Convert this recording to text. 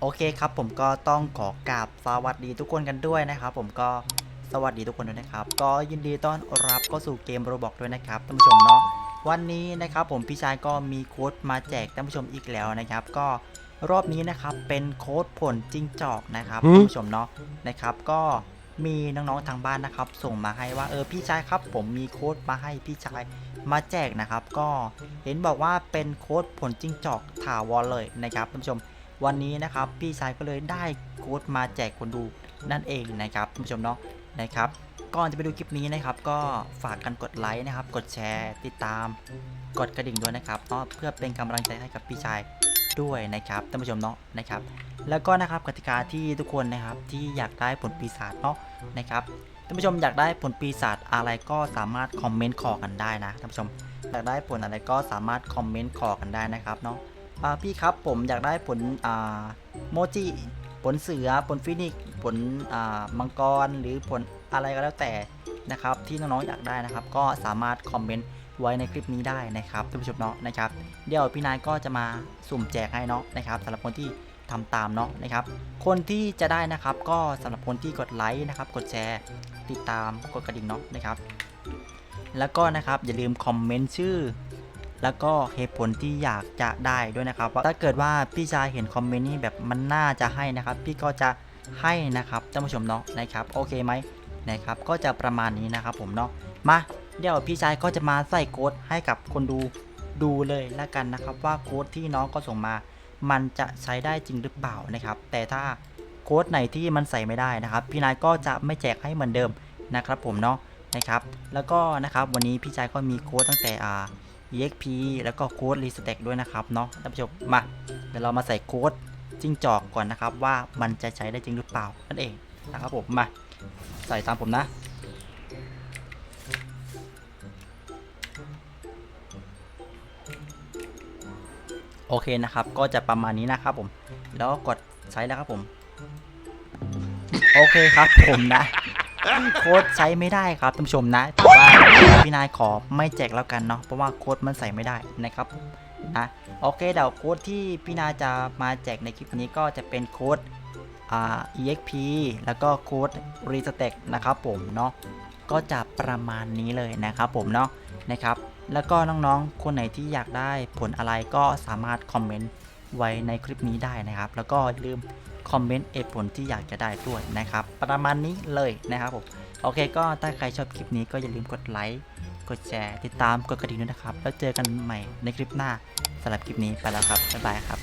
โอเคครับผมก็ต้องขอกราบสวัสดีทุกคนกันด้วยนะครับ ผมก็สวัสดีทุกคนด้วยนะครับ ก็ยินดีต้อนรับเข้าสู่เกมโรบอกด้วยนะครับท่านผู้ชมเนาะวันนี้นะครับผมพี่ชายก็มีโค้ดมาแจกท่านผู้ชมอีกแล้วนะครับ ก็รอบนี้นะครับเป็นโค้ดผลจิ้งจอกนะครับหืมท่านผู้ชมเนาะนะครับ ก็มีน้องๆทางบ้านนะครับ ส่งมาให้ว่าเออพี่ชายครับ ผมมีโค้ดมาให้พี่ชายมาแจกนะครับ ก็เห็นบอกว่าเป็นโค้ดผลจิ้งจอกถาวรเลยนะครับท่านผู้ชม วันนี้นะครับพี่ชายก็เลยได้โค้ดมาแจกคนดูนั่นเองนะครับท่านผู้ชมเนาะนะครับก่อนจะไปดูคลิปนี้นะครับ ก็ฝากกันกดไลค์นะครับ กดแชร์ติดตาม กดกระดิ่งด้วยนะครับเนาะเพื่อเป็นกำลังใจให้กับพี่ชายด้วยนะครับท่านผู้ชมเนาะนะครับ แล้วก็นะครับกติกาที่ทุกคนนะครับที่อยากได้ผลปีศาจเนาะนะครับท่านผู้ชมอยากได้ผลปีศาจอะไรก็สามารถคอมเมนต์ขอกันได้นะท่านผู้ชมอยากได้ผลอะไรก็สามารถคอมเมนต์ขอกันได้นะครับเนาะ พี่ครับผมอยากได้ผลโมจิผลเสือผลฟินิกผลมังกรหรือผลอะไรก็แล้วแต่นะครับ ที่น้องๆอยากได้นะครับ ก็สามารถคอมเมนต์ไว้ในคลิปนี้ได้นะครับท่านผู้ชมเนาะนะครับ เดี๋ยวพี่นายก็จะมาสุ่มแจกให้เนาะนะครับสำหรับคนที่ทำตามเนาะนะครับ คนที่จะได้นะครับก็สำหรับคนที่กดไลค์นะครับ กดแชร์ติดตามกดกระดิ่งเนาะนะครับ แล้วก็นะครับอย่าลืมคอมเมนต์ชื่อ แล้วก็เหตุผลที่อยากจะได้ด้วยนะครับว่าถ้าเกิดว่าพี่ชายเห็นคอมเมนต์นี้แบบมันน่าจะให้นะครับ พี่ก็จะให้นะครับท่านผู้ชมเนาะนะครับโอเคไหมนะครับก็จะประมาณนี้นะครับผมเนาะมาเดี๋ยวพี่ชายก็จะมาใส่โค้ดให้กับคนดูดูเลยแล้วกันนะครับ ว่าโค้ดที่น้องก็ส่งมา มันจะใช้ได้จริงหรือเปล่านะครับ แต่ถ้าโค้ดไหนที่มันใส่ไม่ได้นะครับ พี่นายก็จะไม่แจกให้เหมือนเดิมนะครับผมเนาะนะครับ แล้วก็นะครับวันนี้พี่ชายก็มีโค้ดตั้งแต่อ่า EXP แล้วก็โค้ดรีสเต็กด้วยนะครับเนาะท่านผู้ชมมาเดี๋ยวเรามาใส่โค้ดจิ้งจอกก่อนนะครับ ว่ามันจะใช้ได้จริงหรือเปล่านั่นเองนะครับผมมาใส่ตามผมนะโอเคนะครับ ก็จะประมาณนี้นะครับผม แล้วกดใช้แล้วครับผม โอเคครับผมนะ โค้ดใช้ไม่ได้ครับท่านผู้ชมนะแต่ว่าพี่นายขอไม่แจกแล้วกันเนาะเพราะว่าโค้ดมันใส่ไม่ได้นะครับนะโอเคเดี๋ยวโค้ดที่พี่นายจะมาแจกในคลิปนี้ก็จะเป็นโค้ดอ่า exp แล้วก็โค้ด restake นะครับผมเนาะก็จะประมาณนี้เลยนะครับผมเนาะนะครับ แล้วก็น้องๆ คนไหนที่อยากได้ผลอะไรก็สามารถคอมเมนต์ไว้ในคลิปนี้ได้นะครับ แล้วก็อย่าลืมคอมเมนต์เหตุผลที่อยากจะได้ด้วยนะครับ ประมาณนี้เลยนะครับผมโอเคก็ถ้าใครชอบคลิปนี้ก็อย่าลืมกดไลค์กดแชร์ ติดตามกดกระดิ่งด้วยนะครับ แล้วเจอกันใหม่ในคลิปหน้าสำหรับคลิปนี้ไปแล้วครับบ๊ายบายครับ